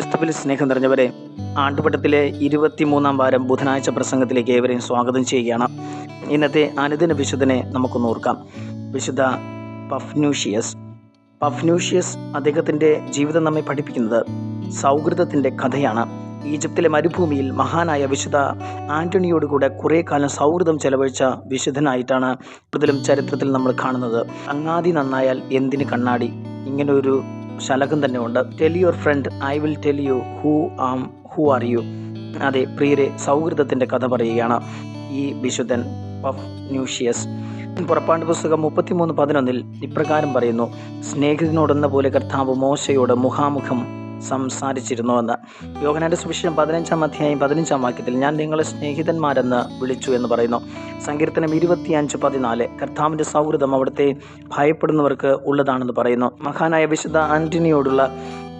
ക്രിസ്തുവിൽ സ്നേഹം നിറഞ്ഞവരെ ആണ്ടുപട്ടത്തിലെ ഇരുപത്തിമൂന്നാം വാരം ബുധനാഴ്ച പ്രസംഗത്തിലേക്ക് ഏവരെയും സ്വാഗതം ചെയ്യുകയാണ്. ഇന്നത്തെ അനുദിന വിശുദ്ധനെ നമുക്കൊന്ന് നോർക്കാം വിശുദ്ധ പഫ്നൂഷിയസ്. പഫ്നൂഷിയസ് അദ്ദേഹത്തിന്റെ ജീവിതം നമ്മെ പഠിപ്പിക്കുന്നത് സൗഹൃദത്തിന്റെ കഥയാണ്. ഈജിപ്തിലെ മരുഭൂമിയിൽ മഹാനായ വിശുദ്ധ ആന്റണിയോട് കൂടെ കുറേ കാലം സൗഹൃദം ചെലവഴിച്ച വിശുദ്ധനായിട്ടാണ് കൂടുതലും ചരിത്രത്തിൽ നമ്മൾ കാണുന്നത്. അങ്ങാതി നന്നായാൽ എന്തിന് കണ്ണാടി? ഇങ്ങനെ ഒരു ശലകം തന്നെ ഉണ്ട്. Tell your friend I will tell you who am who are you അതെ പ്രിയരെ സൗഹൃദത്തിന്റെ കഥ പറയുകയാണ് ഈ വിശുദ്ധൻ പഫ് ന്യൂഷ്യസ് പുറപ്പാട് പുസ്തകം മുപ്പത്തിമൂന്ന് പതിനൊന്നിൽ ഇപ്രകാരം പറയുന്നു സ്നേഹിതനോടെന്ന പോലെ കർത്താവ് മോശയോട് മുഖാമുഖം സംസാരിച്ചിരുന്നുവെന്ന്. യോഹനാന്റെ സുവിശേഷം പതിനഞ്ചാം അധ്യായം പതിനഞ്ചാം വാക്യത്തിൽ ഞാൻ നിങ്ങളെ സ്നേഹിതന്മാരെന്ന് വിളിച്ചു എന്ന് പറയുന്നു. സങ്കീർത്തനം ഇരുപത്തിയഞ്ച് പതിനാല്. കർത്താവിന്റെ സൗഹൃദം അവിടുത്തെ ഭയപ്പെടുന്നവർക്ക് ഉള്ളതാണെന്ന് പറയുന്നു. മഹാനായ വിശുദ്ധ ആന്റണിയോടുള്ള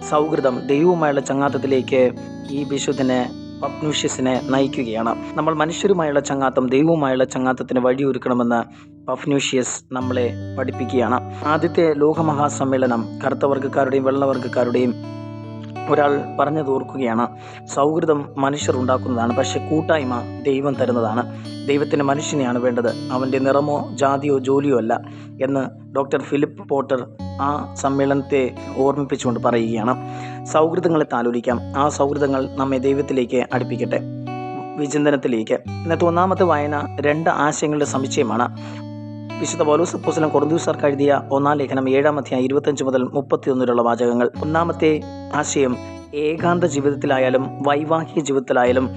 സൗഹൃദം ദൈവവുമായുള്ള ചങ്ങാത്തത്തിലേക്ക് ഈ വിശുദ്ധനെ പഫ്നൂഷ്യസിനെ നയിക്കുകയാണ്. നമ്മൾ മനുഷ്യരുമായുള്ള ചങ്ങാത്തം ദൈവവുമായുള്ള ചങ്ങാത്തത്തിന് വഴിയൊരുക്കണമെന്ന് പഫ്നൂഷ്യസ് നമ്മളെ പഠിപ്പിക്കുകയാണ്. ആദ്യത്തെ ലോകമഹാസമ്മേളനം കറുത്തവർഗക്കാരുടെയും വെള്ളവർഗക്കാരുടെയും ഒരാൾ പറഞ്ഞു തോർക്കുകയാണ് സൗഹൃദം മനുഷ്യർ ഉണ്ടാക്കുന്നതാണ് പക്ഷെ കൂട്ടായ്മ ദൈവം തരുന്നതാണ്. ദൈവത്തിന് മനുഷ്യനെയാണ് വേണ്ടത്. അവന്റെ നിറമോ ജാതിയോ ജോലിയോ അല്ല എന്ന് ഡോക്ടർ ഫിലിപ്പ് പോട്ടർ ആ സമ്മേളനത്തെ ഓർമ്മിപ്പിച്ചുകൊണ്ട് പറയുകയാണ്. സൗഹൃദങ്ങളെ താലോലിക്കാം. ആ സൗഹൃദങ്ങൾ നമ്മെ ദൈവത്തിലേക്ക് അടുപ്പിക്കട്ടെ. വിചിന്തനത്തിലേക്ക്. ഇന്നത്തെ ഒന്നാമത്തെ വായന രണ്ട് ആശയങ്ങളുടെ സമുച്ചയമാണ്. വിശുദ്ധ പൗലോസ് പുസ്തകം കൊറന്തൂസാർക്ക് എഴുതിയ ഒന്നാം ലേഖനം ഏഴാം അധ്യായം ഇരുപത്തഞ്ച് മുതൽ മുപ്പത്തിയൊന്നിലുള്ള വാചകങ്ങൾ. ഒന്നാമത്തെ ആശയം ഏകാന്ത ജീവിതത്തിലായാലും വൈവാഹിക ജീവിതത്തിലായാലും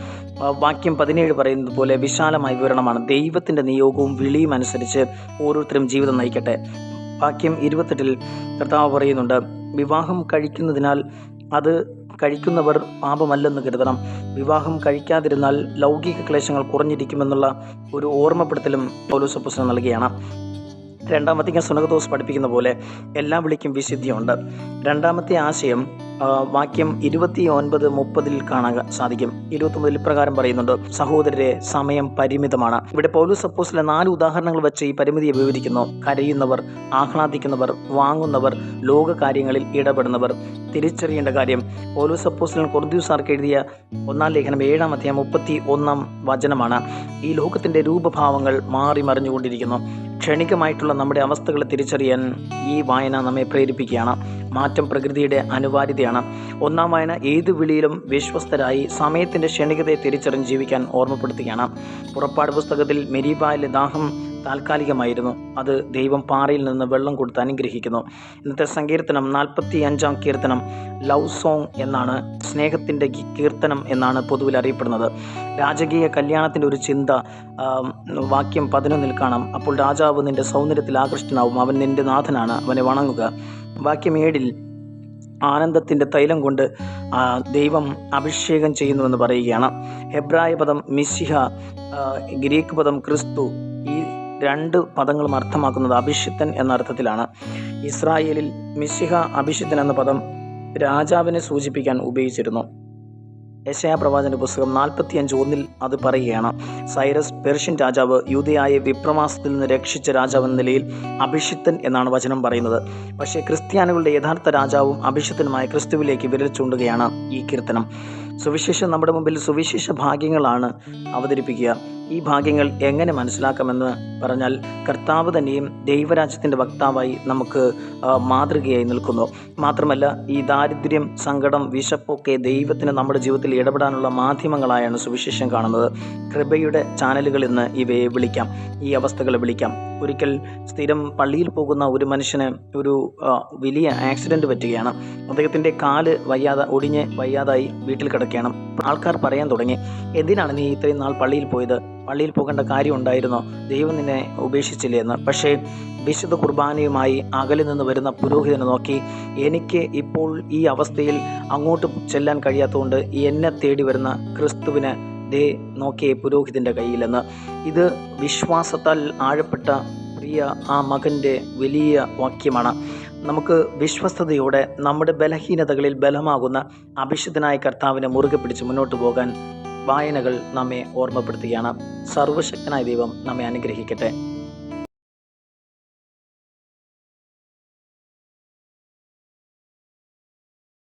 വാക്യം പതിനേഴ് പറയുന്നത് പോലെ വിശാലമായ വിവരണമാണ്. ദൈവത്തിന്റെ നിയോഗവും വിളിയും അനുസരിച്ച് ഓരോരുത്തരും ജീവിതം നയിക്കട്ടെ. വാക്യം ഇരുപത്തെട്ടിൽ കർത്താവ് പറയുന്നുണ്ട് വിവാഹം കഴിക്കുന്നതിനാൽ അത് കഴിക്കുന്നവർ പാപമല്ലെന്ന് കരുതണം. വിവാഹം കഴിക്കാതിരുന്നാൽ ലൗകിക ക്ലേശങ്ങൾ കുറഞ്ഞിരിക്കുമെന്നുള്ള ഒരു ഓർമ്മപ്പെടുത്തലും പൗലോസ് പുസ്തകം നൽകുകയാണ് രണ്ടാമത്തെ സുനകദോസ് പഠിപ്പിക്കുന്ന പോലെ എല്ലാ വിളിക്കും വിശുദ്ധിയുണ്ട്. രണ്ടാമത്തെ ആശയം വാക്യം ഇരുപത്തി ഒൻപത് മുപ്പതിൽ കാണാൻ സാധിക്കും. ഇരുപത്തി ഒമ്പതിൽ ഇപ്രകാരം പറയുന്നുണ്ട് സഹോദരരെ സമയം പരിമിതമാണ്. ഇവിടെ പൗലൂസ് അപ്പോസിലെ നാല് ഉദാഹരണങ്ങൾ വെച്ച് ഈ പരിമിതിയെ വിവരിക്കുന്നു. കരയുന്നവർ ആഹ്ലാദിക്കുന്നവർ വാങ്ങുന്നവർ ലോക കാര്യങ്ങളിൽ ഇടപെടുന്നവർ. തിരിച്ചറിയേണ്ട കാര്യം പൗലൂസ് അപ്പോസിലൻ കൊർദ്യൂസാർക്ക് എഴുതിയ ഒന്നാം ലേഖനം ഏഴാം അധ്യായം മുപ്പത്തി ഒന്നാം വചനമാണ്. ഈ ലോകത്തിന്റെ രൂപഭാവങ്ങൾ മാറി മറിഞ്ഞുകൊണ്ടിരിക്കുന്നു ക്ഷണികമായിട്ടുള്ള നമ്മുടെ അവസ്ഥകളെ തിരിച്ചറിയാൻ ഈ വായന നമ്മെ പ്രേരിപ്പിക്കുകയാണ്. മാറ്റം പ്രകൃതിയുടെ അനിവാര്യതയാണ്. ഒന്നാം വായന ഏത് വിളിയിലും വിശ്വസ്തരായി സമയത്തിന്റെ ക്ഷണികതയെ തിരിച്ചറിഞ്ഞ് ജീവിക്കാൻ ഓർമ്മപ്പെടുത്തുകയാണ്. പുറപ്പാട് പുസ്തകത്തിൽ മെരീബായിലെ ദാഹം താൽക്കാലികമായിരുന്നു. അത് ദൈവം പാറയിൽ നിന്ന് വെള്ളം കൊടുത്ത് അനുഗ്രഹിക്കുന്നു. ഇന്നത്തെ സങ്കീർത്തനം നാൽപ്പത്തി അഞ്ചാം കീർത്തനം ലവ് സോങ് എന്നാണ് സ്നേഹത്തിന്റെ കീർത്തനം എന്നാണ് പൊതുവിൽ അറിയപ്പെടുന്നത്. രാജകീയ കല്യാണത്തിന്റെ ഒരു ചിന്ത വാക്യം പതിനൊന്നിൽ കാണാം. അപ്പോൾ രാജാവ് നിന്റെ സൗന്ദര്യത്തിൽ ആകൃഷ്ടനാവും. അവൻ നിന്റെ നാഥനാണ്. അവനെ വണങ്ങുക. വാക്യം ഏഴിൽ ആനന്ദത്തിന്റെ തൈലം കൊണ്ട് ദൈവം അഭിഷേകം ചെയ്യുന്നുവെന്ന് പറയുകയാണ്. ഹെബ്രായ പദം മിശിഹ ഗ്രീക്ക് പദം ക്രിസ്തു ഈ രണ്ട് പദങ്ങളും അർത്ഥമാക്കുന്നത് അഭിഷിക്തൻ എന്ന അർത്ഥത്തിലാണ്. ഇസ്രായേലിൽ മിശിഹ അഭിഷിക്തൻ എന്ന പദം രാജാവിനെ സൂചിപ്പിക്കാൻ ഉപയോഗിച്ചിരുന്നു. യശയാ പ്രവാചന പുസ്തകം നാൽപ്പത്തിയഞ്ച് ഒന്നിൽ അത് പറയുകയാണ്. സൈറസ് പെർഷ്യൻ രാജാവ് യൂതയായ വിപ്രവാസത്തിൽ നിന്ന് രക്ഷിച്ച രാജാവ് എന്ന നിലയിൽ അഭിഷിക്തൻ എന്നാണ് വചനം പറയുന്നത്. പക്ഷേ ക്രിസ്ത്യാനികളുടെ യഥാർത്ഥ രാജാവും അഭിഷിക്തനുമായ ക്രിസ്തുവിലേക്ക് വിരൽ ചൂണ്ടുകയാണ് ഈ കീർത്തനം. സുവിശേഷം നമ്മുടെ മുമ്പിൽ സുവിശേഷ ഭാഗ്യങ്ങളാണ് അവതരിപ്പിക്കുക. ഈ ഭാഗ്യങ്ങൾ എങ്ങനെ മനസ്സിലാക്കാമെന്ന് പറഞ്ഞാൽ കർത്താവ് തന്നെയും ദൈവരാജ്യത്തിന്റെ വക്താവായി നമുക്ക് മാതൃകയായി നിൽക്കുന്നു. മാത്രമല്ല ഈ ദാരിദ്ര്യം സങ്കടം വിശപ്പൊക്കെ ദൈവത്തിന് നമ്മുടെ ജീവിതത്തിൽ ഇടപെടാനുള്ള മാധ്യമങ്ങളായാണ് സുവിശേഷം കാണുന്നത്. കൃപയുടെ ചാനലുകളിൽ നിന്ന് ഇവയെ വിളിക്കാം. ഈ അവസ്ഥകളെ വിളിക്കാം. ഒരിക്കൽ സ്ഥിരം പള്ളിയിൽ പോകുന്ന ഒരു മനുഷ്യന് ഒരു വലിയ ആക്സിഡന്റ് പറ്റുകയാണ്. അദ്ദേഹത്തിന്റെ കാൽ വയ്യാതെ ഒടിഞ്ഞ് വയ്യാതായി വീട്ടിൽ കിടക്കുകയാണ്. ആൾക്കാർ പറയാൻ തുടങ്ങി എന്തിനാണ് നീ ഇത്രയും നാൾ പള്ളിയിൽ പോയത്? പള്ളിയിൽ പോകേണ്ട കാര്യം ഉണ്ടായിരുന്നോ? ദൈവം നിന്നെ ഉപേക്ഷിച്ചില്ലേ? എന്ന്. പക്ഷേ വിശുദ്ധ കുർബാനയുമായി അകലിൽ നിന്ന് വരുന്ന പുരോഹിതനെ നോക്കി എനിക്ക് ഇപ്പോൾ ഈ അവസ്ഥയിൽ അങ്ങോട്ട് ചെല്ലാൻ കഴിയാത്തതുകൊണ്ട് എന്നെ തേടി വരുന്ന ക്രിസ്തുവിനെ ദേ നോക്കിയ പുരോഹിതന്റെ കയ്യിലെന്ന്. ഇത് വിശ്വാസത്താൽ ആഴപ്പെട്ട പ്രിയ ആ മകന്റെ വലിയ വാക്യമാണ്. നമുക്ക് വിശ്വസ്തയോടെ നമ്മുടെ ബലഹീനതകളിൽ ബലമാകുന്ന അഭിഷിതനായ കർത്താവിനെ മുറുകെ പിടിച്ച് മുന്നോട്ട് പോകാൻ വായനകൾ നമ്മെ ഓർമ്മപ്പെടുത്തുകയാണ്. സർവശക്തനായ ദൈവം നമ്മെ അനുഗ്രഹിക്കട്ടെ.